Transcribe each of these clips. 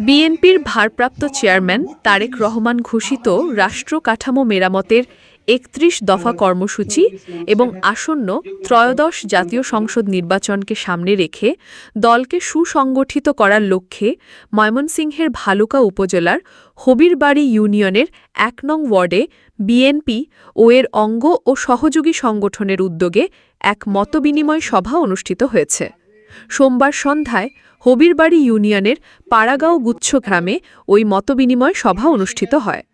বিএনপির ভারপ্রাপ্ত চেয়ারম্যান তারেক রহমান ঘোষিত রাষ্ট্র কাঠামো মেরামতের একত্রিশ দফা কর্মসূচি এবং আসন্ন ত্রয়োদশ জাতীয় সংসদ নির্বাচনকে সামনে রেখে দলকে সুসংগঠিত করার লক্ষ্যে ময়মনসিংহের ভালুকা উপজেলার হবিরবাড়ি ইউনিয়নের এক নং ওয়ার্ডে বিএনপি ও এর অঙ্গ ও সহযোগী সংগঠনের উদ্যোগে এক মতবিনিময় সভা অনুষ্ঠিত হয়েছে। সোমবার সন্ধ্যায় হবিরবাড়ি ইউনিয়নের পাড়াগাঁও গুচ্ছ গ্রামে ওই মতবিনিময় সভা অনুষ্ঠিত হয়।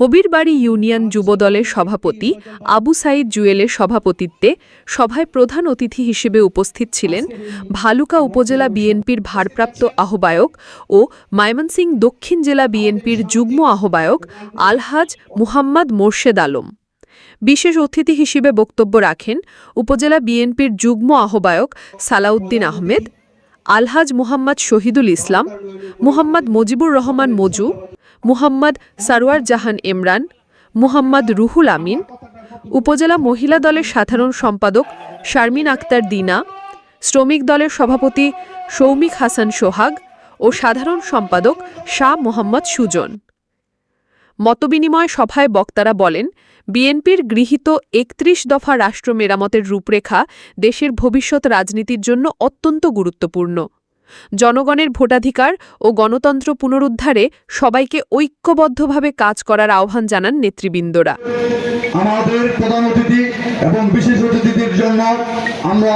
হবিরবাড়ি ইউনিয়ন যুবদলের সভাপতি আবু সাইদ জুয়েলের সভাপতিত্বে সভায় প্রধান অতিথি হিসেবে উপস্থিত ছিলেন ভালুকা উপজেলা বিএনপির ভারপ্রাপ্ত আহ্বায়ক ও ময়মনসিং দক্ষিণ জেলা বিএনপির যুগ্ম আহ্বায়ক আলহাজ মুহাম্মদ মোর্শেদ আলম। বিশেষ অতিথি হিসেবে বক্তব্য রাখেন উপজেলা বিএনপির যুগ্ম আহ্বায়ক সালাউদ্দিন আহমেদ, আলহাজ মুহাম্মদ শহীদুল ইসলাম, মুহাম্মদ মজিবুর রহমান মজু, মুহাম্মদ সারোয়ার জাহান ইমরান, মুহাম্মদ রুহুল আমিন, উপজেলা মহিলা দলের সাধারণ সম্পাদক শারমিন আক্তার দিনা, শ্রমিক দলের সভাপতি সৌমিক হাসান সোহাগ ও সাধারণ সম্পাদক শাহ মোহাম্মদ সুজন। মতবিনিময় সভায় বক্তারা বলেন, বিএনপির গৃহীত একত্রিশ দফা রাষ্ট্র মেরামতের রূপরেখা দেশের ভবিষ্যৎ রাজনীতির জন্য অত্যন্ত গুরুত্বপূর্ণ। জনগণের ভোটাধিকার ও গণতন্ত্র পুনরুদ্ধারে সবাইকে ঐক্যবদ্ধভাবে কাজ করার আহ্বান জানান নেতৃবৃন্দরা। আমাদের প্রধান অতিথি এবং বিশেষ অতিথিদের জন্য আমরা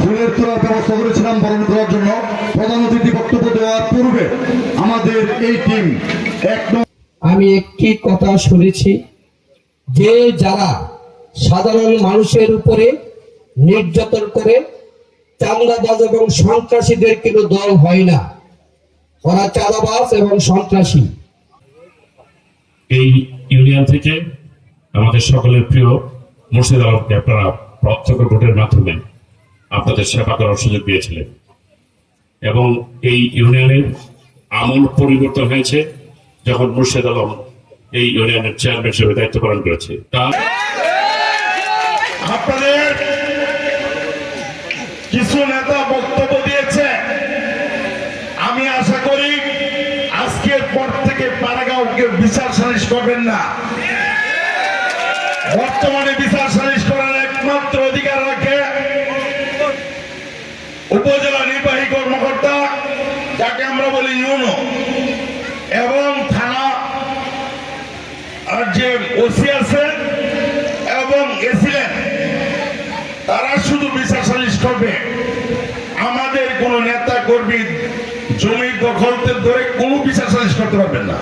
ফুলের তোলার ব্যবস্থা করেছিলাম বরণ করার জন্য। প্রধান অতিথি বক্তব্য দেওয়ার পূর্বে আমাদের এই টিম এক আমি একটি কথা শুনেছি যে যারা সাধারণ মানুষের উপরে নির্যাতন করে চান্দাবাজ এবং সন্ত্রাসীদের কিন্তু দল হয় না। ওরা চাঁদাবাজ এবং সন্ত্রাসী। এই ইউনিয়ন থেকে আমাদের সকলের প্রিয় মুর্শিদ আলমকে আপনারা প্রত্যক্ষ ভোটের মাধ্যমে আপনাদের সেবা করার সুযোগ দিয়েছিলেন। এবং এই ইউনিয়নের আমূল পরিবর্তন হয়েছে। যখন মুর্শিদ আলম এই ইউনিয়নের চেয়ারম্যান হিসেবে দায়িত্ব পালন করেছে আপনাদের কিছু নেতা বক্তব্য দিয়েছে। আমি আশা করি আজকের পর থেকে বিচার সালিশ করবেন না। বর্তমানে বিচার সালিশ করার একমাত্র অধিকার রাখে উপজেলা নির্বাহী কর্মকর্তা, যাকে আমরা বলি ইউনো। এবং যে ওসি আছেন এবং এসিলেন তারা শুধু বিচার সালিশ করবে। আমাদের কোন নেতা কর্মী জমি দখলতে ধরে কোনো বিচার সালিশ করতে পারবেন না।